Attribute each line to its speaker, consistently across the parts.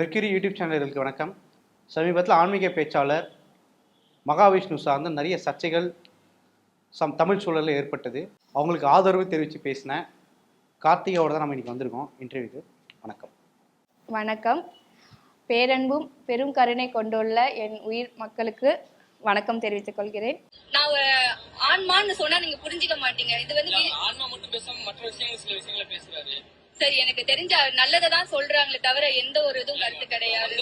Speaker 1: Mercury YouTube சேனல்களுக்கு வணக்கம். சமீபத்தில் ஆன்மீக பேச்சாளர் மகாவிஷ்ணு சார்ந்த நிறைய சர்ச்சைகள் சம் தமிழ் சூழலில் ஏற்பட்டது. அவங்களுக்கு ஆதரவு தெரிவித்து பேசினேன். கார்த்திகாவோட தான் நம்ம இன்னைக்கு வந்திருக்கோம். இன்டர்வியூக்கு. வணக்கம்.
Speaker 2: வணக்கம். பேரன்பும் பெரும் கருணை கொண்டுள்ள என் உயிர் மக்களுக்கு வணக்கம் தெரிவித்துக் கொள்கிறேன்.
Speaker 3: நான் ஆன்மான்னு சொன்னா நீங்க புரிஞ்சுக்க மாட்டீங்க. இது வந்து
Speaker 4: ஆன்மா மட்டும் பேசாம மற்ற விஷயங்கள் சில விஷயங்களை பேசுறாரு.
Speaker 3: சரி எனக்கு தெரிஞ்ச நல்லதை தான் சொல்றாங்களே தவிர எந்த ஒரு இதுவும் கருத்து கிடையாது.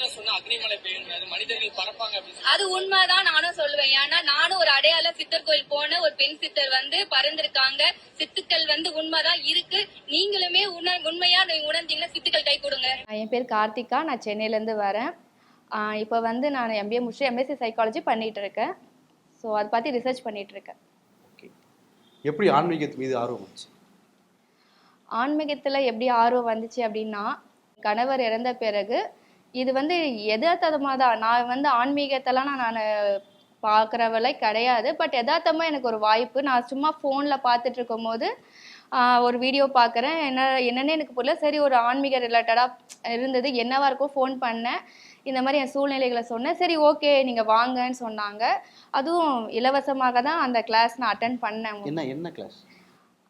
Speaker 3: அது உண்மைதான் நானும் சொல்லுவேன். ஏன்னா நானும் ஒரு அடையாள சித்தர் கோயில் போன ஒரு பெண் சித்தர் வந்து பறந்திருக்காங்க. சித்துக்கள் வந்து உண்மைதான் இருக்கு. நீங்களுமே உண உண்மையா நீங்க உணர்ந்தீங்கன்னா சித்துக்கள் கை கொடுங்க.
Speaker 2: என் பேர் கார்த்திகா. நான் சென்னையிலேருந்து வரேன். இப்போ வந்து நான் எம்பிஏ முடிச்சு எம்எஸ்சி சைக்காலஜி பண்ணிட்டு இருக்கேன். ஸோ அதை பற்றி ரிசர்ச் பண்ணிட்டு இருக்கேன்.
Speaker 1: ஓகே எப்படி ஆன்மீகத்து மீது ஆர்வம் வந்துச்சு?
Speaker 2: ஆன்மீகத்தில் எப்படி ஆர்வம் வந்துச்சு அப்படின்னா கணவர் இறந்த பிறகு இது வந்து எதார்த்தமாக தான் நான் வந்து ஆன்மீகத்தெல்லாம் நான் நான் பார்க்குறவளை கிடையாது. பட் எதார்த்தமாக எனக்கு ஒரு வாய்ப்பு. நான் சும்மா ஃபோனில் பார்த்துட்டு இருக்கும் போது ஒரு வீடியோ பார்க்குறேன் என்ன என்னன்னே எனக்கு புரியல. சரி ஒரு ஆன்மீக ரிலேட்டடாக இருந்தது. என்னவா இருக்கும் ஃபோன் பண்ணேன். இந்த மாதிரி என் சூழ்நிலைகளை சொன்னேன். சரி ஓகே நீங்கள் வாங்கன்னு சொன்னாங்க. அதுவும் இலவசமாக தான் அந்த கிளாஸ் நான் அட்டன் பண்ணேன்.
Speaker 1: என்ன என்ன கிளாஸ்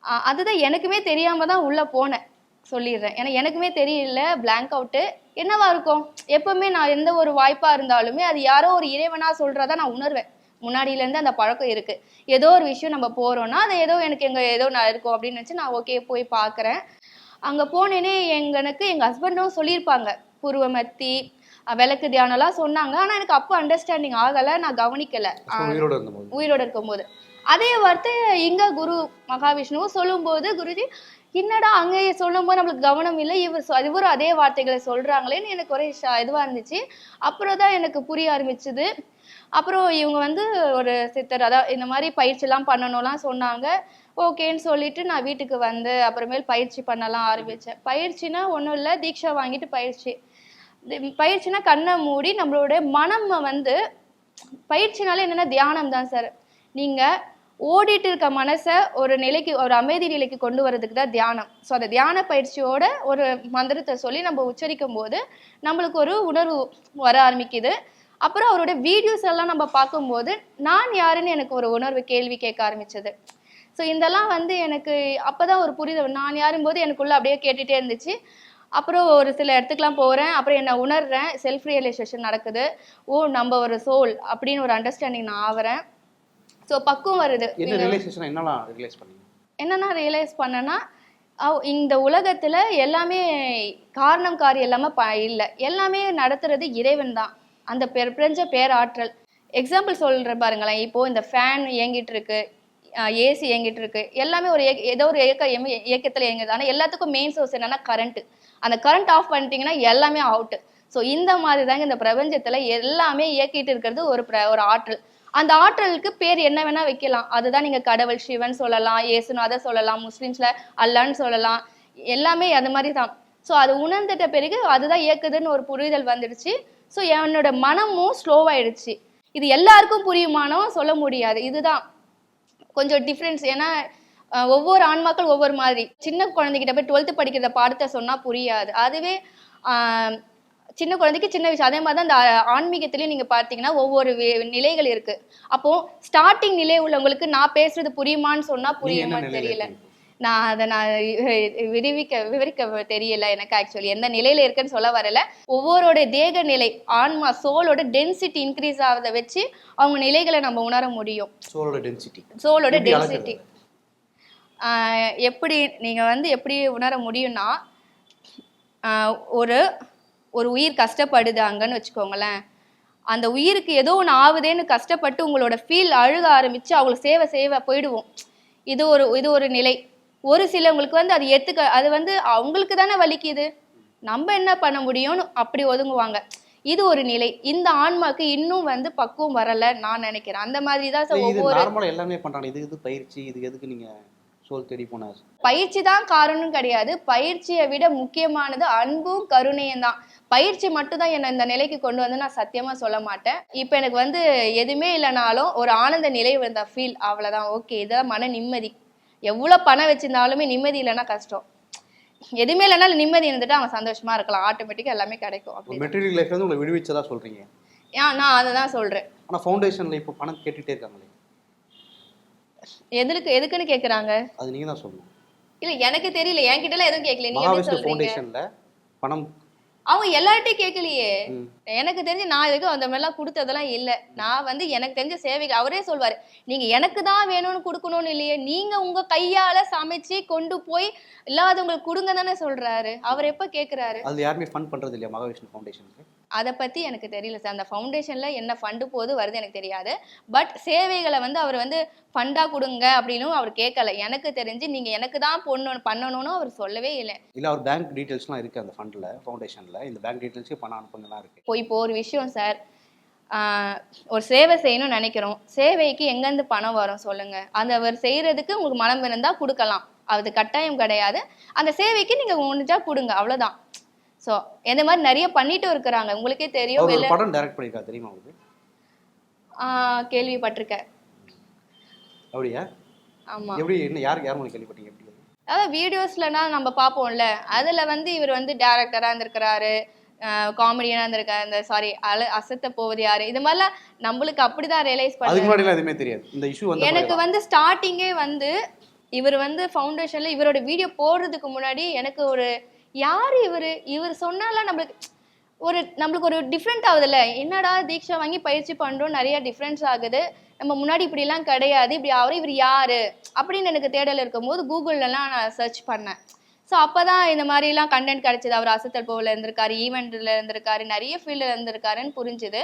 Speaker 2: அதுதான் எனக்குமே தெரியாம தான் உள்ள போனேன். சொல்லிடுறேன். ஏன்னா எனக்குமே தெரியல blank அவுட்டு என்னவா இருக்கும்? எப்பவுமே நான் எந்த ஒரு வாய்ப்பா இருந்தாலுமே அது யாரோ ஒரு இறைவனா சொல்றதா நான் உணர்வேன். முன்னாடியில இருந்து அந்த பழக்கம் இருக்கு. ஏதோ ஒரு விஷயம் நம்ம போறோம்னா அது ஏதோ எனக்கு எங்க ஏதோ நான் இருக்கும் அப்படின்னு நினைச்சு நான் ஓகே போய் பார்க்கறேன். அங்க போனேனே எங்களுக்கு எங்க ஹஸ்பண்டும் சொல்லியிருப்பாங்க. புருவமத்தி விளக்கு தியானம்லாம் சொன்னாங்க. ஆனா எனக்கு அப்போ அண்டர்ஸ்டாண்டிங் ஆகல. நான் கவனிக்கல.
Speaker 1: உயிரோடு
Speaker 2: உயிரோட இருக்கும்போது. அதே வார்த்தை இங்க குரு மகாவிஷ்ணுவும் சொல்லும்போது குருஜி என்னடா அங்கேயே சொல்லும்போது நம்மளுக்கு கவனம் இல்லை. இவர் இவரும் அதே வார்த்தைகளை சொல்றாங்களேன்னு எனக்கு ஒரே இதுவா இருந்துச்சு. அப்புறம் தான் எனக்கு புரிய ஆரம்பிச்சது. அப்புறம் இவங்க வந்து ஒரு சித்தர் அதாவது இந்த மாதிரி பயிற்சிலாம் பண்ணணும்லாம் சொன்னாங்க. ஓகேன்னு சொல்லிட்டு நான் வீட்டுக்கு வந்து அப்புறமேல் பயிற்சி பண்ணலாம் ஆரம்பிச்சேன். பயிற்சினா ஒன்றும் இல்லை தீட்சா வாங்கிட்டு பயிற்சி. பயிற்சினா கண்ணை மூடி நம்மளோட மனம் வந்து பயிற்சினாலே என்னன்னா தியானம் தான் சார். நீங்கள் ஓடிட்டு இருக்க மனசை ஒரு நிலைக்கு ஒரு அமைதி நிலைக்கு கொண்டு வரதுக்கு தான் தியானம். ஸோ அந்த தியான பயிற்சியோட ஒரு மந்திரத்தை சொல்லி நம்ம உச்சரிக்கும் போது நம்மளுக்கு ஒரு உணர்வு வர ஆரம்பிக்குது. அப்புறம் அவரோட வீடியோஸ் எல்லாம் நம்ம பார்க்கும்போது நான் யாருன்னு எனக்கு ஒரு உணர்வு கேள்வி கேட்க ஆரம்பிச்சது. ஸோ இதெல்லாம் வந்து எனக்கு அப்போதான் ஒரு புரிதல். நான் யாரும்போது எனக்குள்ள அப்படியே கேட்டுகிட்டே இருந்துச்சு. அப்புறம் ஒரு சில இடத்துக்குலாம் போகிறேன் அப்புறம் என்ன உணர்றேன். செல்ஃப் ரியலைசேஷன் நடக்குது. ஓ நம்ம ஒரு சோல் அப்படின்னு ஒரு அண்டர்ஸ்டாண்டிங் நான் ஆவறேன். ஸோ பக்குவம் வருது.
Speaker 1: என்ன ரியலைசேஷன் என்னலாம் ரியலைஸ் பண்ணீங்க?
Speaker 2: என்னன்னா ரியலைஸ் அவ்- இந்த உலகத்துல எல்லாமே காரணம் காரியம் எல்லாமே ப இல்லை. எல்லாமே நடத்துறது இறைவன் தான். அந்த பிரபஞ்ச பேராற்றல். எக்ஸாம்பிள் சொல்றேன் பாருங்களேன். இப்போ இந்த ஃபேன் இயங்கிட்டு இருக்கு ஏசி இயங்கிட்டு இருக்கு. எல்லாமே ஒரு ஏதோ ஒரு இயக்க இயக்கத்துல இயங்குது. ஆனால் எல்லாத்துக்கும் மெயின் சோர்ஸ் என்னன்னா கரண்ட் அந்த கரண்ட் ஆஃப் பண்ணிட்டீங்கன்னா எல்லாமே அவுட் ஸோ இந்த மாதிரி தாங்க இந்த பிரபஞ்சத்துல எல்லாமே இயக்கிட்டு இருக்கிறது ஒரு பிர- ஒரு ஆற்றல். அந்த ஆற்றலுக்கு பேர் என்ன வேணா வைக்கலாம். அதுதான் நீங்க கடவுள் சிவன் சொல்லலாம் இயேசுநாதர் சொல்லலாம் முஸ்லிம்ஸ்ல அல்லான்னு சொல்லலாம். எல்லாமே அது மாதிரி தான். ஸோ அது உணர்ந்துட்ட பிறகு அதுதான் இயக்குதுன்னு ஒரு புரிதல் வந்துடுச்சு. ஸோ என்னோட மனமும் ஸ்லோவாயிடுச்சு இது எல்லாருக்கும் புரியுமானோ சொல்ல முடியாது. இதுதான். கொஞ்சம் டிஃப்ரென்ஸ் ஏன்னா ஒவ்வொரு ஆன்மாக்கள் ஒவ்வொரு மாதிரி. சின்ன குழந்தைகிட்ட போய் டுவெல்த்து படிக்கிற பாடத்தை சொன்னா புரியாது. அதுவே சின்ன குழந்தைக்கு சின்ன விஷயம் அதே மாதிரி தான் இந்த ஆ- ஆன்மீகத்திலயும் நீங்க பார்த்தீங்கன்னா ஒவ்வொரு நிலைகள் இருக்கு. அப்போ ஸ்டார்டிங் நிலை உள்ளவங்களுக்கு நான் பேசுறது புரியுமான்னு சொன்னா புரியுமான்னு தெரியல? நான் அதை நான் விரிவிக்க விவரிக்க தெரியல எனக்கு ஆக்சுவலி எந்த நிலையில இருக்குன்னு சொல்ல வரல. ஒவ்வொருடைய தேக நிலை ஆன்மா சோலோட டென்சிட்டி இன்க்ரீஸ் ஆகிறத வச்சு அவங்க நிலைகளை நம்ம உணர முடியும்.
Speaker 1: சோலோட டென்சிட்டி
Speaker 2: சோலோட டென்சிட்டி எப்படி நீங்க வந்து எப்படி உணர முடியும்னா ஒரு ஒரு உயிர் கஷ்டப்படுதாங்கன்னு வச்சுக்கோங்களேன். அந்த உயிருக்கு ஏதோ ஒன்று ஆகுதேன்னு கஷ்டப்பட்டு உங்களோட ஃபீல் அழுக ஆரம்பிச்சு அவங்களுக்கு சேவை சேவை போயிடுவோம். இது ஒரு இது ஒரு நிலை. ஒரு சிலவங்களுக்கு வந்து அது ஏத்துக்க அது வந்து அவங்களுக்கு தானே வலிக்குது. நம்ம என்ன பண்ண முடியும்னு அப்படி ஒதுங்குவாங்க. இது ஒரு நிலை. இந்த ஆன்மாக்கு இன்னும் வந்து பக்குவம் வரல நான் நினைக்கிறேன். அந்த மாதிரி தான் ஒவ்வொரு
Speaker 1: எல்லாமே பண்றாங்க. இது இது பயிற்சி இது எதுக்கு நீங்க சோல் தேடி போன?
Speaker 2: பயிற்சி தான் காரணம் கிடையாது. பயிற்சியை விட முக்கியமானது அன்பும் கருணையும் தான். பயிற்சி மட்டும் தான் என்னை இந்த நிலைக்கு கொண்டு வந்து நான் சத்தியமா சொல்ல மாட்டேன். இப்போ எனக்கு வந்து எதுவுமே இல்லைனாலும் ஒரு ஆனந்த நிலை வந்த ஃபீல் அவ்வளவுதான். ஓகே இதான் மன நிம்மதி. எவ்வளவு பணம் வச்சிருந்தாலுமே நிம்மதி இல்லைன்னா கஷ்டம். எதுவுமே இல்லைனாலும் நிம்மதி இருந்துட்டு அவங்க சந்தோஷமா இருக்கலாம். ஆட்டோமேட்டிக்கா எல்லாமே கிடைக்கும். அப்படி
Speaker 1: மெட்டீரியல் லைஃப்ல உங்களை விடுவிச்சதா சொல்றீங்க?
Speaker 2: ஏன் நான் அதை தான் சொல்றேன்.
Speaker 1: ஆனா ஃபவுண்டேஷன்ல இப்போ பணம் கேட்டுட்டே இருக்காங்களே?
Speaker 2: எதுக்கு எதுக்குன்னு கேக்குறாங்க?
Speaker 1: அது நீங்க தான் சொல்லணும்.
Speaker 2: இல்ல எனக்கு தெரியல. என்கிட்ட எல்லாம் எதுவும் கேட்கல நீங்க எப்படி
Speaker 1: மகாவிஷ்ணு
Speaker 2: சொல்றீங்க?
Speaker 1: ஃபவுண்டேஷன்ல பணம்
Speaker 2: அவங்க எல்லார்ட்டையும் கேட்கலையே. எனக்கு தெரிஞ்சு நான் இதுக்கு அந்த மாதிரிலாம் கொடுத்ததெல்லாம் இல்லை. நான் வந்து எனக்கு தெரிஞ்ச சேவைகள் அவரே சொல்வாரு நீங்க எனக்கு தான் வேணும்னு கொடுக்கணும்னு இல்லையே நீங்க உங்க கையால சமைச்சு கொண்டு போய் இல்லாதவங்களுக்கு கொடுங்க தானே சொல்றாரு. அவர் எப்ப கேக்குறாரு?
Speaker 1: அதுல யாருமே ஃபண்ட் பண்றது இல்லையா மகாவிஷ்ணு ஃபவுண்டேஷனுக்கு
Speaker 2: அதை பத்தி எனக்கு தெரியல சார். அந்த ஃபவுண்டேஷன்ல என்ன ஃபண்டு போது வருது எனக்கு தெரியாது. பட் சேவைகளை வந்து அவர் வந்து ஃபண்டா கொடுங்க அப்படின்னு அவர் கேட்கல எனக்கு தெரிஞ்சு நீங்க எனக்கு தான் பொண்ணு பண்ணணும்னு அவர் சொல்லவே இல்லை.
Speaker 1: இல்ல அவர் பேங்க் டீடைல்ஸ்லாம் இருக்கு அந்த ஃபண்ட்ல ஃபவுண்டேஷன்ல இந்த பேங்க் டீடைல்ஸ்க்கு பணம் அனுப்புங்கலாம் இருக்கு.
Speaker 2: இப்போ இப்போ ஒரு விஷயம் சார் ஒரு சேவை செய்யணும்னு நினைக்கிறோம். சேவைக்கு எங்கேருந்து பணம் வரும் சொல்லுங்க. அந்த அவர் செய்யறதுக்கு உங்களுக்கு மனம் இருந்தா கொடுக்கலாம். அது கட்டாயம் கிடையாது. அந்த சேவைக்கு நீங்க முடிஞ்சா கொடுங்க. அவ்வளவுதான். ஸோ இந்த மாதிரி நிறைய பண்ணிட்டு இருக்கிறாங்க. உங்களுக்கே தெரியும். வெளில
Speaker 1: படம் டைரக்ட் தெரியுமா உங்களுக்கு?
Speaker 2: கேள்விப்பட்டிருக்கேன்.
Speaker 1: அப்படியா?
Speaker 2: ஆமா.
Speaker 1: எப்படி என்ன யார் யார் மூலம் கேள்விப்பட்டீங்க? எப்படி?
Speaker 2: அதாவது வீடியோஸ்லனா நம்ம பார்ப்போம்ல. அதுல வந்து இவர் வந்து டேரக்டரா இருந்திருக்கிறாரு. காமெடியனா இருந்திருக்காரு இந்த சாரி அல அசத்த போவது யாரு? இது மாதிரிலாம் நம்மளுக்கு அப்படிதான் ரியலைஸ் பண்ண எனக்கு வந்து ஸ்டார்டிங்கே வந்து இவர் வந்து ஃபவுண்டேஷன்ல இவரோட வீடியோ போடுறதுக்கு முன்னாடி எனக்கு ஒரு யார் இவர்? இவர் சொன்னாலாம் நம்மளுக்கு ஒரு நம்மளுக்கு ஒரு டிஃப்ரெண்ட் ஆகுதுல்ல. என்னடா தீக்ஷா வாங்கி பயிற்சி பண்றோம் நிறைய டிஃப்ரென்ஸ் ஆகுது. நம்ம முன்னாடி இப்படிலாம் கிடையாது. இப்படி அவர் இவர் யாரு? அப்படின்னு எனக்கு தேடல் இருக்கும்போது கூகுள்லலாம் நான் சர்ச் பண்ணேன். ஸோ அப்பதான் இந்த மாதிரிலாம் கண்டென்ட் கிடைச்சிது. அவர் அசத்தல் போவில் இருந்திருக்காரு ஈவெண்ட்ல இருந்திருக்காரு நிறைய ஃபீல்டில் இருந்திருக்காருன்னு புரிஞ்சுது.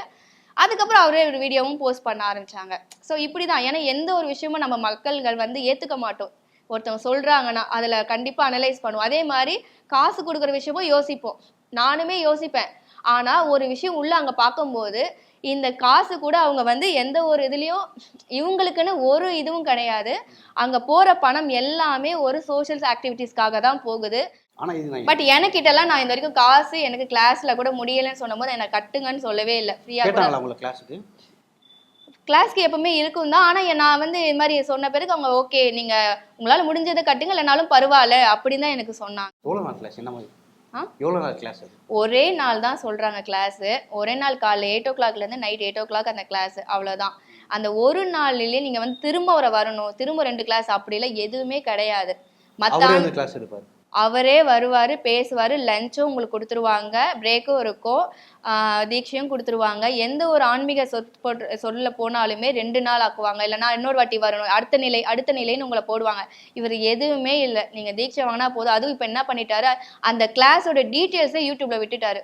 Speaker 2: அதுக்கப்புறம் அவரே ஒரு வீடியோவும் போஸ்ட் பண்ண ஆரம்பிச்சாங்க. ஸோ இப்படி தான் ஏன்னா எந்த ஒரு விஷயமும் நம்ம மக்கள்கள் வந்து ஏற்றுக்க மாட்டோம். ஒருத்தவங்க சொல்றாங்கன்னா அதில் கண்டிப்பாக அனலைஸ் பண்ணுவோம். அதே மாதிரி காசு கொடுக்குற விஷயமும் யோசிப்போம். நானுமே யோசிப்பேன். ஆனால் ஒரு விஷயம் உள்ள அங்கே பார்க்கும்போது இந்த காசு கூட அவங்க வந்து எந்த ஒரு இதுலேயும் இவங்களுக்குன்னு ஒரு இதுவும் கிடையாது. அங்கே போகிற பணம் எல்லாமே ஒரு சோஷியல் ஆக்டிவிட்டீஸ்க்காக தான் போகுது. பட் எனக்கிட்டலாம் நான் இந்த வரைக்கும் காசு எனக்கு கிளாஸ்ல கூட முடியலன்னு சொன்னபோது என்னை கட்டுங்கன்னு சொல்லவே இல்லை. ஃப்ரீயா கூட.
Speaker 1: கேட்டாங்களா உங்களை கிளாஸுக்கு
Speaker 2: கிளாஸ்க்கு எப்பவுமே இருக்கும் தான். ஆனா எ- நான் வந்து இது மாதிரி சொன்ன பிறகு அவங்க ஓகே நீங்க உங்களால முடிஞ்சதை கட்டுங்க இல்லைனாலும் பரவாயில்ல அப்படின்னு தான் எனக்கு சொன்னாங்க.
Speaker 1: எவ்வளவு நாள் கிளாஸ்
Speaker 2: ஒரே நாள் தான் சொல்றாங்க கிளாஸ் ஒரே நாள் காலைல எயிட் ஓ கிளாக்ல இருந்து நைட் எயிட் ஓ கிளாக் அந்த கிளாஸ் அவ்வளவுதான். அந்த ஒரு நாள்லயே நீங்க வந்து திரும்ப அவரை வரணும். திரும்ப ரெண்டு கிளாஸ் அப்படிலாம் எதுவுமே கிடையாது.
Speaker 1: வந்து கிளாஸ் எடுப்பாரு.
Speaker 2: அவரே வருவார் பேசுவார் லஞ்சும் உங்களுக்கு கொடுத்துருவாங்க பிரேக்கும் இருக்கும் தீட்சையும் கொடுத்துருவாங்க. எந்த ஒரு ஆன்மீக சொற்பொட் சொல்ல போனாலுமே ரெண்டு நாள் ஆக்குவாங்க. இல்லைன்னா இன்னொரு வாட்டி வரணும். அடுத்த நிலை அடுத்த நிலைன்னு உங்களை போடுவாங்க. இவர் எதுவுமே இல்லை. நீங்கள் தீட்சை வாங்கினா போதும். அதுவும் இப்போ என்ன பண்ணிட்டாரு? அந்த கிளாஸோட டீட்டெயில்ஸை யூடியூப்ல விட்டுட்டாரு.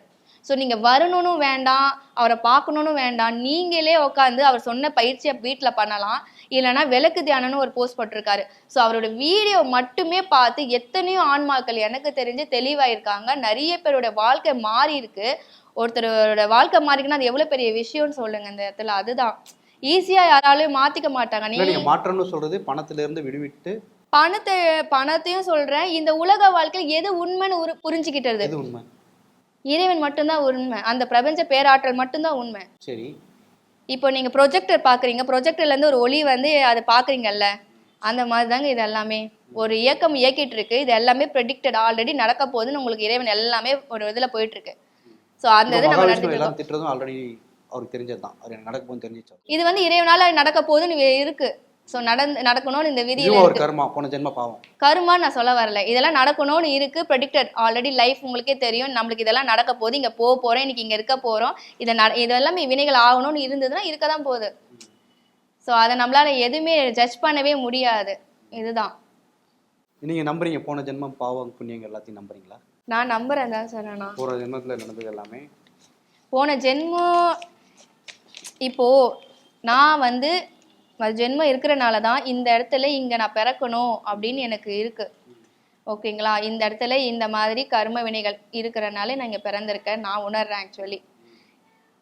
Speaker 2: ஸோ நீங்கள் வரணும்னு வேண்டாம். அவரை பார்க்கணும்னு வேண்டாம். நீங்களே உட்காந்து அவர் சொன்ன பயிற்சியை வீட்டில் பண்ணலாம். இல்லைன்னா விளக்கு தியானம்னு ஒரு போஸ்ட் போட்டிருக்காரு. ஸோ அவரோட வீடியோ மட்டுமே பார்த்து எத்தனையோ ஆன்மாக்கள் எனக்கு தெரிஞ்சு தெளிவாயிருக்காங்க. நிறைய பேரோட வாழ்க்கை மாறி இருக்கு. ஒருத்தரோட வாழ்க்கை மாறிக்குன்னா அது எவ்வளவு பெரிய விஷயம்னு சொல்லுங்க இந்த இடத்துல. அதுதான். ஈஸியா யாராலையும் மாத்திக்க மாட்டாங்க.
Speaker 1: நீங்க மாற்றம்னு சொல்றது பணத்துல இருந்து விடுவிட்டு
Speaker 2: பணத்தை பணத்தையும் சொல்றேன். இந்த உலக வாழ்க்கையில் எது உண்மைன்னு புரிஞ்சுக்கிட்டது?
Speaker 1: எது உண்மை?
Speaker 2: இறைவன் மட்டும்தான் உண்மை. அந்த பிரபஞ்ச பேராற்றல் மட்டும்தான் உண்மை.
Speaker 1: சரி.
Speaker 2: இப்போ நீங்க ப்ரொஜெக்டர் பாக்குறீங்க ப்ரொஜெக்டர்ல இருந்து ஒரு ஒளி வந்து அதை பாக்குறீங்கல்ல அந்த மாதிரி தாங்க இது எல்லாமே. ஒரு இயக்கம் இயக்கிட்டு இருக்கு இது எல்லாமே ப்ரெடிக்டட் ஆல்ரெடி நடக்க போகுதுன்னு உங்களுக்கு இறைவன் எல்லாமே ஒரு இதுல போயிட்டு இருக்கு ஸோ அந்த இது நம்ம
Speaker 1: திட்டுறதும் ஆல்ரெடி அவருக்கு தெரிஞ்சது தான் நடக்க போகுதுன்னு தெரிஞ்சிச்சு.
Speaker 2: இது வந்து இறைவனால நடக்க போகுதுன்னு இருக்கு. ஸோ நடந்து நடக்கணும்னு இந்த விதியில
Speaker 1: இதுவும் ஒரு கர்மா போன ஜென்ம பாவம்.
Speaker 2: கருமா நான் சொல்ல வரல. இதெல்லாம் நடக்கணும்னு இருக்கு. ப்ரெடிக்டட் ஆல்ரெடி லைஃப் உங்களுக்கே தெரியும். நம்மளுக்கு இதெல்லாம் நடக்க போகுது. இங்க போக போறோம். இன்னைக்கு இங்க இருக்க போறோம். இதை நட இதெல்லாம் வினைகள் ஆகணும்னு இருந்ததுன்னா இருக்க தான் போகுது. ஸோ அதை நம்மளால எதுவுமே ஜட்ஜ் பண்ணவே முடியாது. இதுதான்.
Speaker 1: நீங்க நம்புறீங்க போன ஜென்மம் பாவம் புண்ணியங்கள் எல்லாத்தையும் நம்புறீங்களா?
Speaker 2: நான் நம்புறேன் தான் சார் நான்
Speaker 1: போன ஜென்மத்துல நடந்தது எல்லாமே?
Speaker 2: போன ஜென்மம் இப்போ நான் வந்து ஜென்மம் இருக்கிறனால தான் இந்த இடத்துல இங்கே நான் பிறக்கணும் அப்படின்னு எனக்கு இருக்குது ஓகேங்களா? இந்த இடத்துல இந்த மாதிரி கர்ம வினைகள் இருக்கிறனால நான் இங்கே பிறந்திருக்கேன். நான் உணர்றேன் ஆக்சுவலி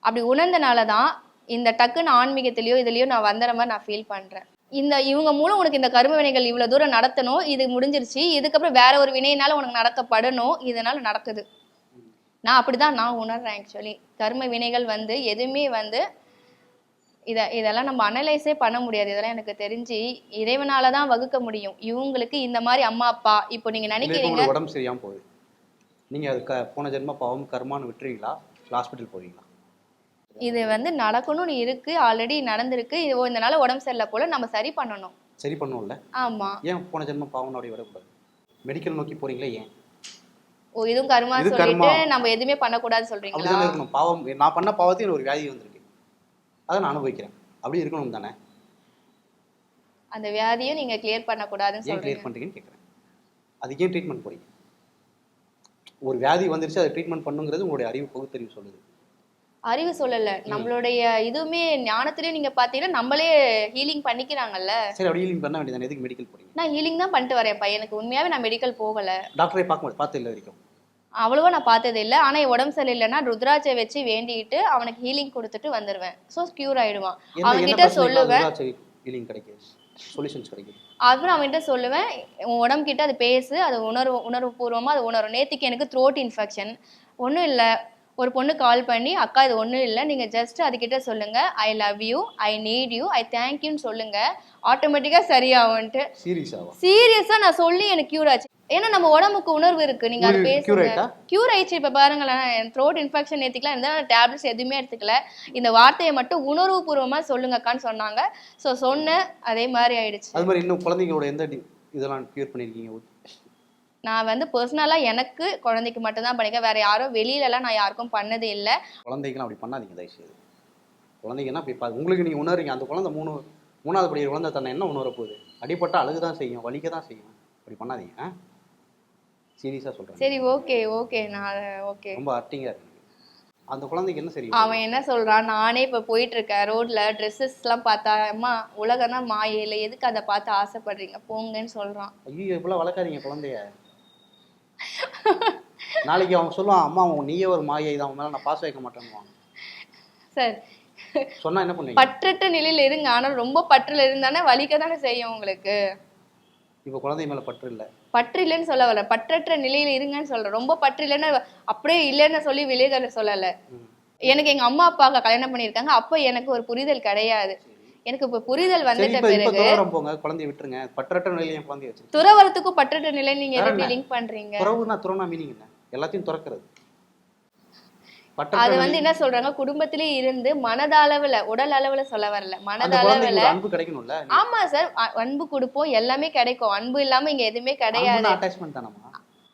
Speaker 2: அப்படி உணர்ந்தனால தான் இந்த டக்குன்னு ஆன்மீகத்திலையோ இதுலேயோ நான் வந்துற மாதிரி நான் ஃபீல் பண்ணுறேன் இந்த இவங்க மூலம் உனக்கு இந்த கர்ம வினைகள் இவ்வளோ தூரம் நடத்தணும். இது முடிஞ்சிருச்சு. இதுக்கப்புறம் வேற ஒரு வினையினால உனக்கு நடக்கப்படணும். இதனால நடக்குது. நான் அப்படிதான் நான் உணர்றேன் ஆக்சுவலி கர்ம வினைகள் வந்து எதுவுமே வந்து இத இதெல்லாம் நம்ம அனலைஸே பண்ண முடியாது. இதெல்லாம் எனக்கு தெரிஞ்சு இறைவனால தான் வகுக்க முடியும். இவங்களுக்கு இந்த மாதிரி அம்மா அப்பா இப்போ நீங்க
Speaker 1: இல்லை இப்போ
Speaker 2: நினைக்கிறீங்க
Speaker 1: உடம்பு சரியாம போகுது. நீங்கள் அது க போன ஜென்ம பாவம் கர்மான்னு விட்டுறீங்களா? ஹாஸ்பிட்டல் போவீங்களா
Speaker 2: இது வந்து நடக்கணும்னு இருக்கு. ஆல்ரெடி நடந்திருக்கு. இது இந்த நாள் உடம்பு சரியில்லை போல நம்ம சரி பண்ணணும்.
Speaker 1: சரி பண்ணுவோம்ல
Speaker 2: ஆமா.
Speaker 1: ஏன் போன ஜென்ம பாவம் அப்படி விடக்கூடாது? மெடிக்கல் நோக்கி போறீங்களே ஏன்?
Speaker 2: ஓ இதுவும் கருமா சொல்லிட்டு. நம்ம எதுவுமே பண்ணக்கூடாதுன்னு சொல்றீங்களா?
Speaker 1: பாவம் நான் பண்ண பாவத்தையும் ஒரு வியாதி வந்திருக்கு. அதை நான் அனுபவிக்கிறேன். அப்படி இருக்கணும் தானே?
Speaker 2: அந்த வியாதியும் நீங்க கிளியர் பண்ணக்கூடாதுன்னு
Speaker 1: ஏன் கிளியர் பண்ணுறீங்கன்னு கேட்குறேன். அதுக்கு ஏன் ட்ரீட்மெண்ட் போறீங்க? ஒரு வியாதி வந்துருச்சு அதை ட்ரீட்மெண்ட் பண்ணுங்கிறது உங்களுடைய அறிவு பகுத்தறிவு சொல்லுது.
Speaker 2: அறிவு சொல்லல. நம்மளுடைய இதுவுமே ஞானத்திலயும் நீங்க பாத்தீங்கன்னா நம்மளே ஹீலிங் பண்ணிக்கிறாங்கல்ல.
Speaker 1: சரி அப்படி ஹீலிங் பண்ண வேண்டியதானே எதுக்கு மெடிக்கல் போறீங்க?
Speaker 2: நான் ஹீலிங் தான் பண்ணிட்டு வரேன் பையனுக்கு உண்மையாவே நான் மெடிக்கல் போகல.
Speaker 1: டாக்டரை பார்க்க பார்த்து இல்லை வரைக்கும்
Speaker 2: அவ்வளவா நான் பார்த்தது இல்ல ஆனா என் உடம்பு சரியில்லைன்னா ருத்ராட்சை வச்சு வேண்டிட்டு அவனுக்கு ஹீலிங் கொடுத்துட்டு வந்துருவேன். ஸோ கியூர் ஆயிடுவான். அவன்கிட்ட சொல்லுவேன். அப்புறம் அவன்கிட்ட சொல்லுவேன். உன் உடம்பு கிட்ட அது பேசு அது உணர்வு உணர்வு பூர்வமா அது உணரும். நேத்திக்கு எனக்கு த்ரோட் இன்ஃபெக்ஷன் ஒன்றும் இல்லை. ஒரு பொண்ணு கால் பண்ணி அக்கா இது ஒன்றும் இல்லை. நீங்கள் ஜஸ்ட் அதுக்கிட்ட சொல்லுங்க. I love you I need you I தேங்க்யூன்னு சொல்லுங்க. ஆட்டோமேட்டிக்காக சரியாகும்ன்ட்டு சீரியஸாக நான் சொல்லி எனக்கு கியூர் ஆச்சு. ஏன்னா நம்ம உடம்புக்கு உணர்வு இருக்கு. நீங்க அதை பேசுங்க? கியூர் ஆயிடுச்சு. இப்ப பாருங்களேன் த்ரோட் இன்ஃபெக்ஷன் நேத்திக்கலாம் இருந்தா டேப்லெட்ஸ் எதுவுமே எடுத்துக்கல. இந்த வார்த்தையை மட்டும் உணர்வு பூர்வமா சொல்லுங்கக்கான்னு சொன்னாங்க. ஸோ சொன்னேன் அதே மாதிரி ஆயிடுச்சு.
Speaker 1: அது மாதிரி இன்னும் குழந்தைங்களோட எந்த இதெல்லாம் கியூர் பண்ணியிருக்கீங்க
Speaker 2: நான் வந்து பர்சனலாக எனக்கு குழந்தைக்கு மட்டும்தான் பண்ணிக்க வேற யாரும் வெளியிலலாம் நான் யாருக்கும் பண்ணது இல்லை.
Speaker 1: குழந்தைக்கெல்லாம் அப்படி பண்ணாதீங்க தயவுசெய்து. குழந்தைங்கன்னா அப்படி உங்களுக்கு நீங்கள் உணர்றீங்க அந்த குழந்தை மூணு மூணாவது படிக்கிற குழந்தை தன்னை என்ன உணர போகுது அடிப்பட்டா அழுகு தான் செய்யும் வலிக்க தான் செய்யும். அப்படி பண்ணாதீங்க சீரியஸாக சொல்கிறேன்
Speaker 2: சரி ஓகே ஓகே நான் ஓகே.
Speaker 1: ரொம்ப அர்ட்டிங்காக இருக்கு. அந்த குழந்தைக்கு என்ன சரி
Speaker 2: அவன் என்ன சொல்றான்? நானே இப்போ போயிட்டு இருக்கேன் ரோட்ல ட்ரெஸ்ஸஸ்லாம் பார்த்தா அம்மா உலகம்னா மாயை இல்லை. எதுக்கு அதை பார்த்து ஆசைப்படுறீங்க? போங்கன்னு சொல்றான்.
Speaker 1: ஐயோ இப்படிலாம் வளர்க்காதீங்க குழந்தைய. நாளைக்கு அவன் சொல்லுவான் அம்மா அவன் நீயே ஒரு மாயை தான். அவன் மேலே நான் பாஸ் வைக்க மாட்டேன்னுவான்
Speaker 2: சார்.
Speaker 1: சொன்னா என்ன பண்ணுவீங்க?
Speaker 2: பற்றற்ற நிலையில இருங்க. ஆனா ரொம்ப பற்றுல இருந்தானே வலிக்க தானே செய்யும் உங்களுக்கு?
Speaker 1: இப்போ குழந்தை மேலே பற்று இல்லை.
Speaker 2: பற்று இல்லைன்னு சொல்ல வரல. பற்றற்ற நிலையில இருங்கன்னு சொல்றேன். ரொம்ப பற்று இல்லைன்னு அப்படியே இல்லைன்னு சொல்லி விலகல சொல்லல. எனக்கு எங்க அம்மா அப்பாவுக்கு கல்யாணம் பண்ணியிருக்காங்க. அப்ப எனக்கு ஒரு புரிதல் கிடையாது. எனக்கு இப்ப புரிதல் வந்துட்ட பிறகு
Speaker 1: போங்க. குழந்தைய விட்டுருங்க. பற்றற்ற நிலையில குழந்தைய
Speaker 2: துறவரத்துக்கும் பற்றற்ற நிலை நீங்க எப்படி? லிங்க் பண்றீங்க?
Speaker 1: துறவுனா துறவுனா மீனிங் என்ன? எல்லாத்தையும் துறக்கிறது.
Speaker 2: அது வந்து என்ன சொல்றாங்க? குடும்பத்திலே இருந்து மனதளவுல உடல் அளவுல சொல்ல வரல. மனதளவுல
Speaker 1: அன்பு கிடைக்கணும்ல?
Speaker 2: ஆமா சார். அன்பு கொடுப்போம். எல்லாமே கிடைக்கும். அன்பு இல்லாம இங்க எதுவுமே கிடையாது.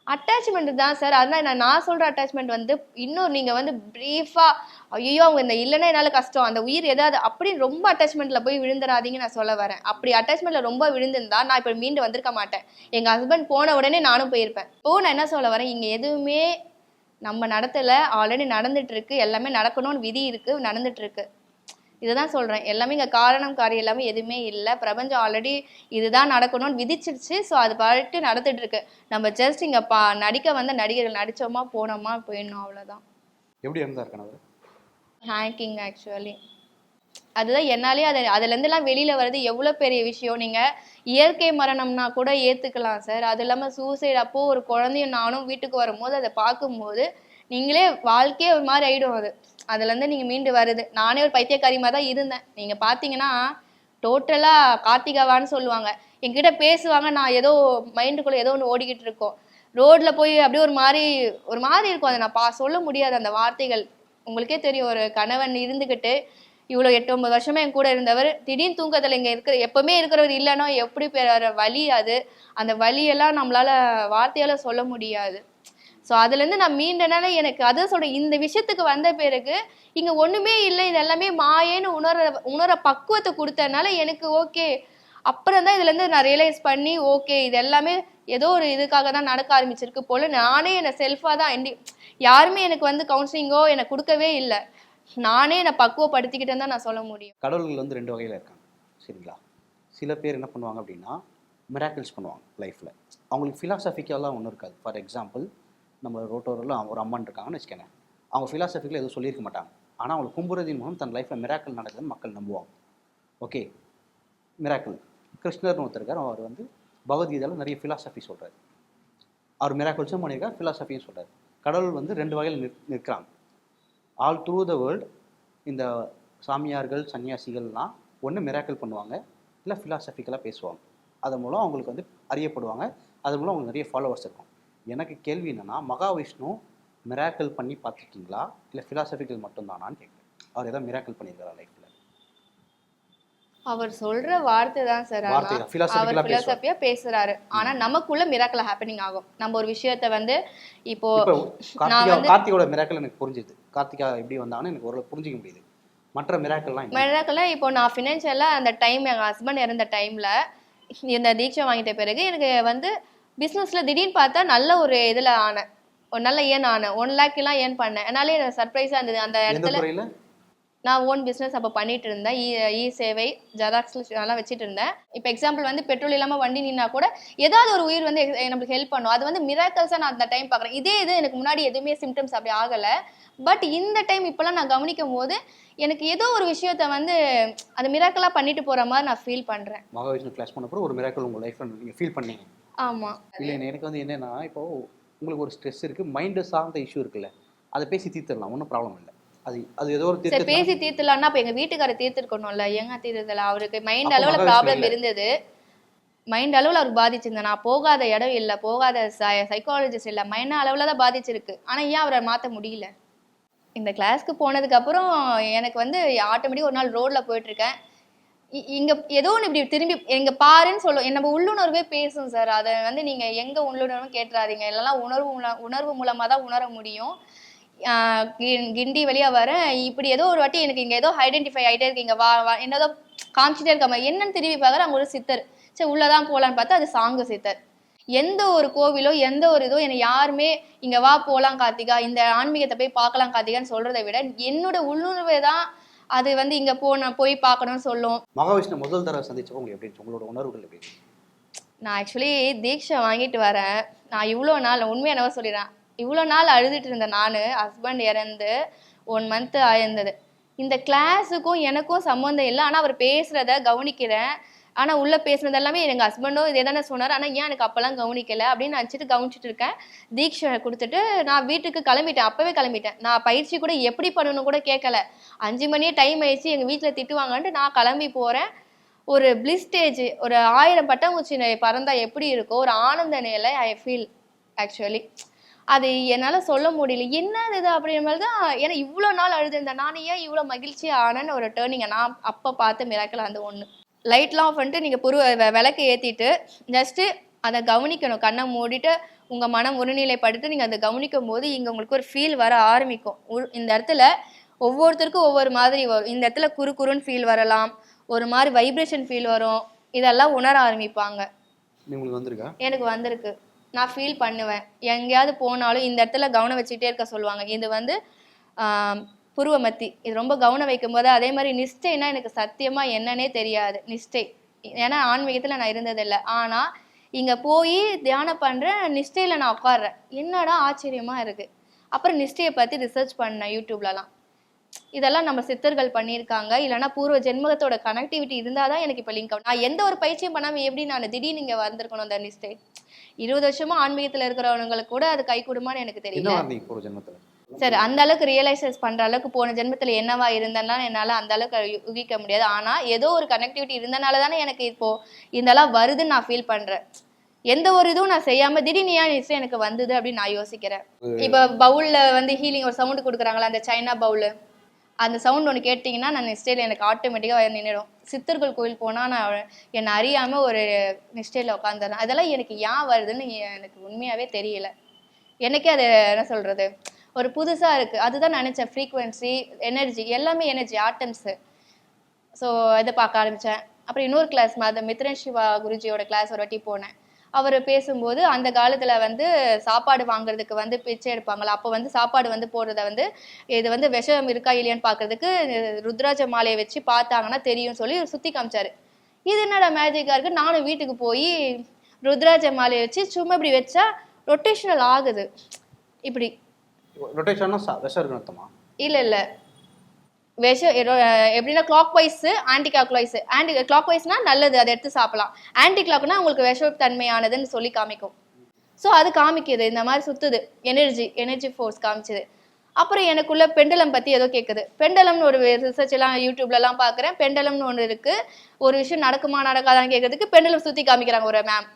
Speaker 1: அட்டாச்மெண்ட்
Speaker 2: தான் சார். அதான் நான் நான் சொல்ற அட்டாச்மெண்ட் வந்து இன்னும் நீங்க வந்து பிரீஃபா ஐயோ அவங்க இந்த இல்லைன்னா என்னால கஷ்டம். அந்த உயிர் ஏதாவது அப்படி ரொம்ப அட்டாச்மெண்ட்ல போய் விழுந்துடாதீங்க நான் சொல்ல வரேன். அப்படி அட்டாச்மெண்ட்ல ரொம்ப விழுந்திருந்தா நான் இப்ப மீண்டு வந்திருக்க மாட்டேன். எங்க ஹஸ்பண்ட் போன உடனே நானும் போயிருப்பேன். இப்போ நான் என்ன சொல்ல வரேன்? இங்க எதுவுமே நம்ம நடத்தல ஆல்ரெடி நடந்துட்டு இருக்கு எல்லாமே நடக்கணும்னு விதி இருக்கு நடந்துட்டு இருக்கு இதுதான் சொல்றேன். எல்லாமே இங்க காரணம் காரியம் எல்லாமே எதுவுமே இல்லை. பிரபஞ்சம் ஆல்ரெடி இதுதான் நடக்கணும்னு விதிச்சிருச்சு. ஸோ அது பாட்டு நடந்துட்டு இருக்கு நம்ம ஜஸ்ட் இங்க பா நடிக்க வந்த நடிகர்கள் நடிச்சோமா போனோமா போயிடணும் அவ்வளவுதான்.
Speaker 1: எப்படி இருந்தார் கணவர்?
Speaker 2: ஹேக்கிங் ஆக்சுவலி அதுதான் என்னாலே அதை அதுலேருந்துலாம் வெளியில வர்றது எவ்வளோ பெரிய விஷயம். நீங்க இயற்கை மரணம்னா கூட ஏத்துக்கலாம் சார் அது இல்லாமல் சூசைட் அப்போ ஒரு குழந்தையும் நானும் வீட்டுக்கு வரும்போது அதை பார்க்கும்போது நீங்களே வாழ்க்கையே ஒரு மாதிரி ஆயிடும் அது. அதுலேருந்து நீங்கள் நீங்க மீண்டு வருது நானே ஒரு பைத்தியக்காரி மாதிரி தான் இருந்தேன். நீங்க பாத்தீங்கன்னா டோட்டலா கார்த்திகாவான்னு சொல்லுவாங்க. என்கிட்ட பேசுவாங்க. நான் ஏதோ மைண்டுக்குள்ள ஏதோ ஒன்று ஓடிக்கிட்டு இருக்கோம். ரோட்ல போய் அப்படியே ஒரு மாதிரி ஒரு மாதிரி இருக்கும். அதை நான் பா சொல்ல முடியாது அந்த வார்த்தைகள். உங்களுக்கே தெரியும். ஒரு கணவன் இருந்துக்கிட்டு இவ்வளோ எட்டு ஒன்பது வருஷமா என் கூட இருந்தவர் திடீர்னு தூக்கத்தில் இங்கே இருக்கிற எப்பவுமே இருக்கிறவர் இல்லைன்னா எப்படி பெற வலி அது? அந்த வலியெல்லாம் நம்மளால வார்த்தையால சொல்ல முடியாது. ஸோ அதுலேருந்து நான் மீண்டனால எனக்கு அதான் சொல்கிறேன் இந்த விஷயத்துக்கு வந்த பிறகு இங்கே ஒன்றுமே இல்லை இது எல்லாமே மாயேன்னு உணர உணர பக்குவத்தை கொடுத்ததுனால எனக்கு ஓகே. அப்புறம் தான் இதுலேருந்து நான் ரியலைஸ் பண்ணி ஓகே இது எல்லாமே ஏதோ ஒரு இதுக்காக தான் நடக்க ஆரம்பிச்சிருக்கு போல. நானே என்னை செல்ஃபாக தான் எண்டி யாருமே எனக்கு வந்து கவுன்சிலிங்கோ எனக்கு கொடுக்கவே இல்லை. நானே என்னை பக்குவப்படுத்திக்கிட்டேன்னு தான் நான் சொல்ல முடியும்.
Speaker 1: கடவுள்கள் வந்து ரெண்டு வகையில் இருக்காங்க. சரிங்களா? சில பேர் என்ன பண்ணுவாங்க அப்படின்னா மிராக்கிள்ஸ் பண்ணுவாங்க லைஃப்பில் அவங்களுக்கு ஃபிலாசபிக்கெல்லாம் ஒன்றும் இருக்காது. ஃபார் எக்ஸாம்பிள் நம்ம ரோட்டோரில் ஒரு அம்மன் இருக்காங்கன்னு வச்சுக்கோங்க. அவங்க ஃபிலாசபிக்கில் எதுவும் சொல்லியிருக்க மாட்டாங்க. ஆனால் அவங்களுக்கு கும்புறதின் மூலம் தன் லைஃப்பில் மிராக்கிள் நடக்குதுன்னு மக்கள் நம்புவாங்க. ஓகே மிராக்கிள் கிருஷ்ணர்னு ஒருத்தர் இருக்கார். அவர் வந்து பகவத்கீதாவில் நிறைய ஃபிலாசபி சொல்கிறார் அவர் மிராக்கிள்ஸும் பண்ணியிருக்கார் ஃபிலாசபியும் சொல்கிறார் கடவுள் வந்து ரெண்டு வகையில் நிற் நிற்கிறாங்க. ஆல் த்ரூ த வேர்ல்டு இந்த சாமியார்கள் சன்னியாசிகள்லாம் ஒன்று மிராக்கிள் பண்ணுவாங்க இல்லை ஃபிலாசபிக்கலாக பேசுவாங்க. அதன் மூலம் அவங்களுக்கு வந்து அறியப்படுவாங்க அதன் மூலம் அவங்களுக்கு நிறைய ஃபாலோவர்ஸ் இருக்கும். எனக்கு கேள்வி என்னென்னா மகாவிஷ்ணு மிராக்கிள் பண்ணி பார்த்துருக்கீங்களா? இல்லை ஃபிலாசபிக்கல் மட்டும்தானான்னு கேட்குறேன் அவர் ஏதாவது மிராக்கிள் பண்ணியிருக்காரா லைஃப்பில்
Speaker 2: அவர் சொல்ற வார்த்தை தான் சார் அவர். பிலாசபியா பேசுறாரு. ஆனா நமக்குள்ள மிராக்கல் ஹேப்பனிங் ஆகும். நம்ம ஒரு விஷயத்த வந்து இப்போ நான் வந்து
Speaker 1: கார்த்திகோட மிராக்கிள் எனக்கு புரிஞ்சுது. கார்த்திகா எப்படி வந்தாங்கன்னு எனக்கு ஓரளவு புரிஞ்சிக்க முடியுது. மற்ற மிராக்கள்லாம்?
Speaker 2: மிராக்கல்ல இப்போ நான் ஃபினான்ஷியலா அந்த டைம் எங்க ஹஸ்பண்ட் இறந்த டைம்ல இந்த தீட்சை வாங்கிட்ட பிறகு எனக்கு வந்து பிசினஸ்ல திடீர்னு பார்த்தா நல்ல ஒரு இதுல ஆனேன். ஒரு நல்ல ஏன் ஆனேன். ஒன் லேக் எல்லாம் ஏன் பண்ணேன். அதனாலே எனக்கு சர்ப்ரைஸா இருந்தது. அந்த இடத்துல நான் ஓன் பிஸ்னஸ் அப்போ பண்ணிட்டு இருந்தேன் இ இ சேவை ஜெராக்ஸ் எல்லாம் வச்சுட்டு இருந்தேன் இப்போ எக்ஸாம்பிள் வந்து பெட்ரோல் இல்லாமல் வண்டி நின்னா கூட ஏதாவது ஒரு உயிர் வந்து நம்மளுக்கு ஹெல்ப் பண்ணும். அது வந்து மிராக்கல்ஸாக நான் அந்த டைம் பார்க்குறேன் இதே இது எனக்கு முன்னாடி எதுவுமே சிம்டம்ஸ் அப்படி ஆகலை. பட் இந்த டைம் இப்போலாம் நான் கவனிக்கும் போது எனக்கு ஏதோ ஒரு விஷயத்த வந்து அது மிராக்கலாக பண்ணிட்டு போகிற மாதிரி நான் ஃபீல் பண்ணுறேன்
Speaker 1: மகாவிஷ்ணு கிளாஸ் பண்ண ஒரு மிராக்கிள் உங்கள் லைஃப்பில் நீங்கள் ஃபீல் பண்ணீங்க.
Speaker 2: ஆமாம்
Speaker 1: இல்லை எனக்கு வந்து என்னன்னா இப்போ உங்களுக்கு ஒரு ஸ்ட்ரெஸ் இருக்குது மைண்டு சார்ந்த இஷ்யூ இருக்குல்ல அதை பேசி தீர்த்துடலாம் ஒன்றும் ப்ராப்ளம் இல்லை. அது அது ஏதோ ஒரு
Speaker 2: சரி பேசி தீர்த்துலான்னா அப்போ எங்கள் வீட்டுக்காரர் தீர்த்துருக்கணும்ல ஏங்க தீர்த்தல அவருக்கு மைண்ட் அளவில் ப்ராப்ளம். இருந்தது. மைண்ட் அளவில் அவருக்கு பாதிச்சிருந்தேன் நான் போகாத இடம் இல்லை போகாத சைக்காலஜிஸ்ட் இல்லை மைண்ட் அளவில் தான் பாதிச்சிருக்கு. ஆனால் ஏன் அவரை மாற்ற முடியல? இந்த கிளாஸ்க்கு போனதுக்கு அப்புறம் எனக்கு வந்து ஆட்டோமேட்டிக் ஒரு நாள் ரோட்ல போயிட்டு இருக்கேன் இ- இங்க ஏதோ ஒன்று இப்படி திரும்பி எங்க பாருன்னு சொல்லும். நம்ம உள்ளுணர்வே பேசும் சார் அதை வந்து நீங்க எங்க உள்ளுணர்வு கேட்டுறாதீங்க. இல்லைன்னா உணர்வு உணர்வு மூலமா தான் உணர முடியும். கிண்டி வழியா வரேன் இப்படி ஏதோ ஒரு வாட்டி எனக்கு இங்க ஏதோ ஐடென்டிஃபை ஆயிட்டே இருக்கு. இங்க வா வா என்னதோ காமிச்சிட்டே இருக்க மாதிரி. என்னன்னு திரும்பி பார்க்குற அங்க ஒரு சித்தர். சரி உள்ளதான் போலான்னு பார்த்தா அது சாங்கு சித்தர். எந்த ஒரு கோவிலோ எந்த ஒரு இதோ என்னை யாருமே இங்க வா போலாம் கார்த்திகா இந்த ஆன்மீகத்தை போய் பார்க்கலாம் கார்த்திகான்னு சொல்றதை விட என்னோட உள்ளுணர்வே தான் அது வந்து இங்க போன போய் பார்க்கணும்னு சொல்லும்.
Speaker 1: மகாவிஷ்ணு முதல் தடவை சந்திச்சப்போ உங்களுக்கு எப்படி? உங்களோட உணர்வுகள் எப்படி?
Speaker 2: நான் ஆக்சுவலி தீட்சை வாங்கிட்டு வரேன். நான் இவ்வளோ நாள் உண்மையை என்னவோ சொல்லிடுறேன். இவ்வளோ நாள் அழுதுட்டு இருந்தேன் நான் ஹஸ்பண்ட் இறந்து ஒன் மந்த் ஆயிருந்தது. இந்த கிளாஸுக்கும் எனக்கும் சம்மந்தம் இல்லை. ஆனால் அவர் பேசுகிறத கவனிக்கிறேன். ஆனால் உள்ளே பேசுனது எல்லாமே எங்கள் ஹஸ்பண்டும் இதே தானே சொன்னார். ஆனால் ஏன் எனக்கு அப்போல்லாம் கவனிக்கலை அப்படின்னு நினச்சிட்டு கவனிச்சிட்டு இருக்கேன். தீட்சை கொடுத்துட்டு நான் வீட்டுக்கு கிளம்பிட்டேன். அப்போவே கிளம்பிட்டேன். நான் பயிற்சி கூட எப்படி பண்ணணும் கூட கேட்கல. அஞ்சு மணியே டைம் ஆயிடுச்சு. எங்கள் வீட்டில் திட்டுவாங்கன்ட்டு நான் கிளம்பி போகிறேன் ஒரு பிளிஸ்டேஜ் ஒரு ஆயிரம் பட்டாம்பூச்சி நெ- பறந்தா எப்படி இருக்கோ ஒரு ஆனந்த நிலை ஐ ஃபீல் ஆக்சுவலி அது என்னால் சொல்ல முடியல. என்னது இது அப்படின்ற மாதிரி தான் ஏன்னா இவ்வளோ நாள் அழுதுருந்தேன் நான் ஏன் இவ்வளோ மகிழ்ச்சி ஆனேன்னு ஒரு டேர்னிங்கை நான் அப்போ பார்த்த மிராக்கில் அந்த ஒன்று லைட்லாம் ஆஃப் பண்ணிட்டு நீங்கள் புரு வெ- விளக்கு ஏற்றிட்டு ஜஸ்ட்டு அதை கவனிக்கணும். கண்ணை மூடிட்டு உங்கள் மனம் ஒருநிலைப்படுத்தி நீங்கள் அதை கவனிக்கும் போது இங்கே உங்களுக்கு ஒரு ஃபீல் வர ஆரம்பிக்கும். இந்த இடத்துல ஒவ்வொருத்தருக்கும் ஒவ்வொரு மாதிரி வரும் இந்த இடத்துல குறு குறுன்னு ஃபீல் வரலாம். ஒரு மாதிரி வைப்ரேஷன் ஃபீல் வரும். இதெல்லாம் உணர ஆரம்பிப்பாங்க. எனக்கு வந்திருக்கு. நான் ஃபீல் பண்ணுவேன். எங்கேயாவது போனாலும் இந்த இடத்துல கவனம் வச்சுட்டே இருக்க சொல்லுவாங்க. இது வந்து புருவமத்தி. இது ரொம்ப கவனம் வைக்கும்போது அதே மாதிரி நிஷ்டைனா எனக்கு சத்தியமா என்னன்னே தெரியாது. நிஷ்டை. ஏன்னா ஆன்மீகத்துல நான் இருந்ததில்லை. ஆனா இங்க போய் தியானம் பண்றேன் நிஷ்டையில நான் உட்காடுறேன் என்னடா ஆச்சரியமா இருக்கு. அப்புறம் நிஷ்டையை பத்தி ரிசர்ச் பண்ணேன் யூடியூப்லலாம். இதெல்லாம் நம்ம சித்தர்கள் பண்ணியிருக்காங்க. இல்லைன்னா பூர்வ ஜென்மகத்தோட கனெக்டிவிட்டி இருந்தால் தான் எனக்கு இப்போ லிங்க் ஆகும். நான் எந்த ஒரு பயிற்சியும் பண்ணாமல் எப்படி நான் திடீர்னு இங்கே வந்திருக்கணும் அந்த நிஷ்டை? இருபது வருஷமா ஆன்மீகத்தில் இருக்கிறவங்களுக்கு கூட அது கை கொடுமான்னு எனக்கு தெரியல. சரி அந்த அளவுக்கு ரியலைசஸ் பண்ற அளவுக்கு போன ஜென்மத்துல என்னவா இருந்தேன்னா என்னால அந்த அளவுக்கு யூகிக்க முடியாது. ஆனா ஏதோ ஒரு கனெக்டிவிட்டி இருந்தனால தானே எனக்கு இப்போ இதெல்லாம் வருதுன்னு நான் ஃபீல் பண்றேன். எந்த ஒரு இதுவும் நான் செய்யாம திடீர்னு ஏன் எனக்கு வந்தது அப்படின்னு நான் யோசிக்கிறேன். இப்ப பவுல்ல வந்து ஹீலிங் ஒரு சவுண்ட் கொடுக்குறாங்களா அந்த சைனா பவுல் அந்த சவுண்ட் ஒன்று கேட்டிங்கன்னா நான் நிஷ்டையில் எனக்கு ஆட்டோமேட்டிக்காக நின்றுடும் சித்தர்கள் கோயில் போனால் நான் என்னை அறியாமல் ஒரு நிஷ்டையில் உட்காந்துறேன் அதெல்லாம் எனக்கு ஏன் வருதுன்னு எனக்கு உண்மையாகவே தெரியல. எனக்கே அது என்ன சொல்கிறது ஒரு புதுசாக இருக்குது அதுதான் நினச்சேன். ஃப்ரீக்குவென்சி எனர்ஜி எல்லாமே எனர்ஜி ஆட்டம்ஸு ஸோ இதை பார்க்க ஆரம்பித்தேன் அப்புறம் இன்னொரு கிளாஸ் அந்த மித்ரன் சிவா குருஜியோட கிளாஸ் ஒரு வாட்டி போனேன். அவர் பேசும்போது அந்த காலத்தில் வந்து சாப்பாடு வாங்குறதுக்கு வந்து பிச்சை எடுப்பாங்களா? அப்போ வந்து சாப்பாடு வந்து போடுறத வந்து இது வந்து விஷம் இருக்கா இல்லையான்னு பார்க்கறதுக்கு ருத்ராஜ மாலையை வச்சு பார்த்தாங்கன்னா தெரியும் சொல்லி சுற்றி காமிச்சாரு. இது என்னடா மேஜிக்காக இருக்குது நானும் வீட்டுக்கு போய் ருத்ராஜ மாலையை வச்சு சும்மா இப்படி வச்சா ரொட்டேஷனல் ஆகுது. இப்படி.
Speaker 1: ரொட்டேஷன்னா விஷம் இருக்குன்னு
Speaker 2: இல்ல இல்ல. விஷ எப்படின்னா clock wise anti clock wise anti கிளாக் வைஸ்னா நல்லது அதை எடுத்து சாப்பிடலாம். ஆன்டி கிளாக்னா உங்களுக்கு விஷ தன்மையானதுன்னு சொல்லி காமிக்கும். ஸோ அது காமிக்குது. இந்த மாதிரி சுத்துது. எனர்ஜி எனர்ஜி ஃபோர்ஸ் காமிச்சது. அப்புறம் எனக்குள்ள பெண்டலம் பத்தி ஏதோ கேட்குது பெண்டலம்னு ஒரு ரிசர்ச் எல்லாம் யூடியூப்ல எல்லாம் பாக்குறேன். பெண்டலம்னு ஒன்று இருக்கு. ஒரு விஷயம் நடக்குமா நடக்காதான்னு கேட்கறதுக்கு பெண்டலம் சுத்தி காமிக்கிறாங்க ஒரு மேம்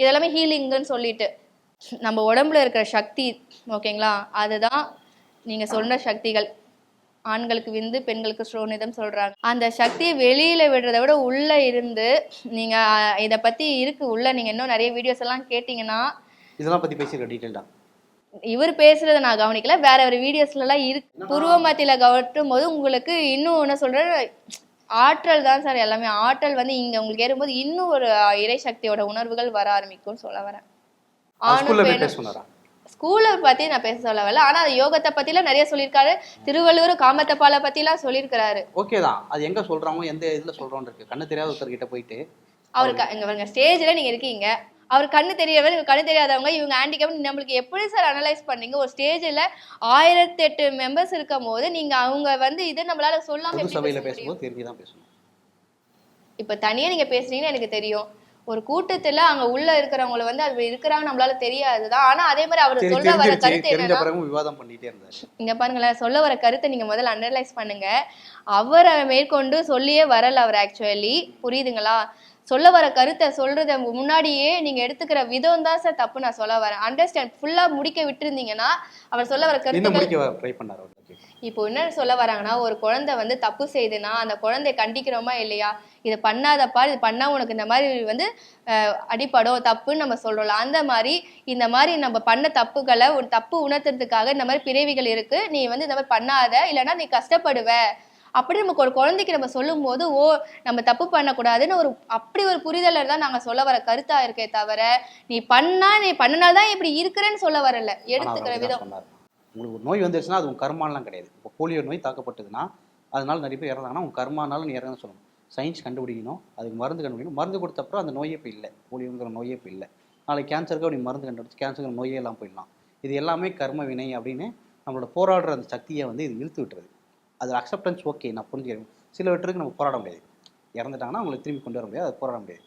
Speaker 2: இதெல்லாமே ஹீலிங்குன்னு சொல்லிட்டு. நம்ம உடம்புல இருக்கிற சக்தி ஓகேங்களா அதுதான் நீங்க சொன்ன சக்திகள். ஆண்களுக்கு விந்து பெண்களுக்கு ஸ்ரோனிதம் சொல்றாங்க. அந்த சக்தியை வெளியில விடுறதை விட உள்ள இருந்து நீங்க இத பத்தி இருக்கு. உள்ள நீங்க இன்னும் நிறைய வீடியோஸ் எல்லாம் கேட்டீங்கன்னா
Speaker 1: இதெல்லாம் பற்றி பேசியிருக்க டீட்டெயில்டாக
Speaker 2: இவர் பேசுறத நான் கவனிக்கல. வேற ஒரு வீடியோஸ்ல எல்லாம் இருக்கு. புருவ மத்தியில கவட்டும் போது உங்களுக்கு இன்னும் என்ன சொல்ற ஆற்றல் தான் சார் எல்லாமே. ஆற்றல் வந்து இங்க உங்களுக்கு ஏறும்போது இன்னும் ஒரு இறை சக்தியோட உணர்வுகள் வர ஆரம்பிக்கும்னு சொல்ல வரேன். ஆணும் ஸ்கூலை பத்தி நான் பேச சொல்ல வரல. ஆனா அது யோகத்தை பத்திலாம் நிறைய சொல்லியிருக்காரு. திருவள்ளுவர் காமத்தப்பாலை பத்திலாம் சொல்லியிருக்கிறாரு.
Speaker 1: ஓகே தான். அது எங்கே சொல்கிறாங்க எந்த இதில் சொல்கிறோன்னு இருக்கு. கண்ணு தெரியாத ஒருத்தர்கிட்ட போயிட்டு
Speaker 2: அவருக்கு இங்க பாருங்க ஸ்டேஜ்ல நீங்க இருக்கீங்க. அவர் கண்ணு தெரியவர் இவங்க கண்ணு தெரியாதவங்க இவங்க ஹேண்டிகேப் நம்மளுக்கு எப்படி சார் அனலைஸ் பண்ணீங்க? ஒரு ஸ்டேஜ்ல ஆயிரத்தி எட்டு மெம்பர்ஸ் இருக்கும் போது நீங்க அவங்க வந்து இது நம்மளால சொல்லாம
Speaker 1: பொது
Speaker 2: எப்படி
Speaker 1: சபையில்
Speaker 2: பேச முடியும்?
Speaker 1: பேசும்போது தெரிஞ்சு தான் பேசணும்.
Speaker 2: இப்ப தனியா நீங்க பேசுறீங்கன்னு எனக்கு தெரியும். ஒரு கூட்டத்துல அங்க உள்ள இருக்கிறவங்கள வந்து அது இருக்கிறாங்க நம்மளால தெரியாதுதான். ஆனா அதே மாதிரி அவர் சொல்ல வர கருத்து என்னன்னா இங்க பாருங்களேன் சொல்ல வர கருத்தை நீங்க முதல்ல அனலைஸ் பண்ணுங்க. அவரை மேற்கொண்டு சொல்லியே வரல அவர் ஆக்சுவலி புரியுதுங்களா? சொல்ல வர கருத்தை சொல்றத முன்னாடியே நீங்க எடுத்துக்கிற விதம் தான் சார் தப்பு நான் சொல்ல வரேன். அண்டர்ஸ்டாண்ட் ஃபுல்லா முடிக்க விட்டுருந்தீங்கன்னா அவர் சொல்ல வர
Speaker 1: Okay.
Speaker 2: இப்போ என்ன சொல்ல வராங்கன்னா ஒரு குழந்தை வந்து தப்பு செய்யுதுன்னா அந்த குழந்தைய கண்டிக்கிறோமா இல்லையா? இதை பண்ணாதப்பா இது பண்ணா உனக்கு இந்த மாதிரி வந்து அடிபடும் தப்புன்னு நம்ம சொல்றோம்ல அந்த மாதிரி இந்த மாதிரி நம்ம பண்ண தப்புகளை ஒரு தப்பு உணர்த்துறதுக்காக இந்த மாதிரி பிறவிகள் இருக்கு. நீ வந்து இந்த மாதிரி பண்ணாத இல்லைன்னா நீ கஷ்டப்படுவ. அப்படி நமக்கு ஒரு குழந்தைக்கு நம்ம சொல்லும் போது ஓ நம்ம தப்பு பண்ணக்கூடாதுன்னு ஒரு அப்படி ஒரு புரிதல தான் நாங்க சொல்ல வர கருத்தா இருக்கே தவிர நீ பண்ணா நீ பண்ணனால்தான் இப்படி இருக்கிறேன்னு சொல்ல வரல. எடுத்துக்கிற விதம்.
Speaker 1: உங்களுக்கு ஒரு நோய் வந்துருச்சுன்னா அது உங்க கர்மாலாம் கிடையாது. இப்போ போலியோ நோய் தாக்கப்பட்டதுன்னா அதனால நிறைய பேர் இறந்தாங்கன்னா உங்க கர்மானால நீ இறங்க சொல்லணும். சயின்ஸ் கண்டுபிடிக்கணும். அதுக்கு மருந்து கண்டுபிடிக்கணும். மருந்து கொடுத்த அப்புறம் அந்த நோயே இப்போ இல்லை. போலியோங்கிற நோயே இப்போ இல்லை. நாளைக்கு கேன்சருக்கு அப்படி மருந்து கண்டுபிடிச்சு கேன்சருங்கிற நோயே எல்லாம் போயிடலாம். இது எல்லாமே கர்ம வினை அப்படின்னு நம்மளோட போராடுற அந்த சக்தியை வந்து இது இழுத்து விட்டுறது அது அக்செப்டன்ஸ் ஓகே நான் புரிஞ்சுக்கிறேன். சில சிலவற்றுக்கு நம்ம போராட முடியாது. இறந்துட்டாங்கன்னா அவங்களை திரும்பி கொண்டு வர முடியாது. அது போராட முடியாது.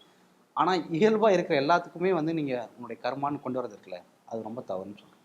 Speaker 1: ஆனால் இயல்பாக இருக்கிற எல்லாத்துக்குமே வந்து நீங்கள் உங்களுடைய கர்மான்னு கொண்டு வரது இருக்குல்ல. அது ரொம்ப தவறுன்னு சொல்கிறேன்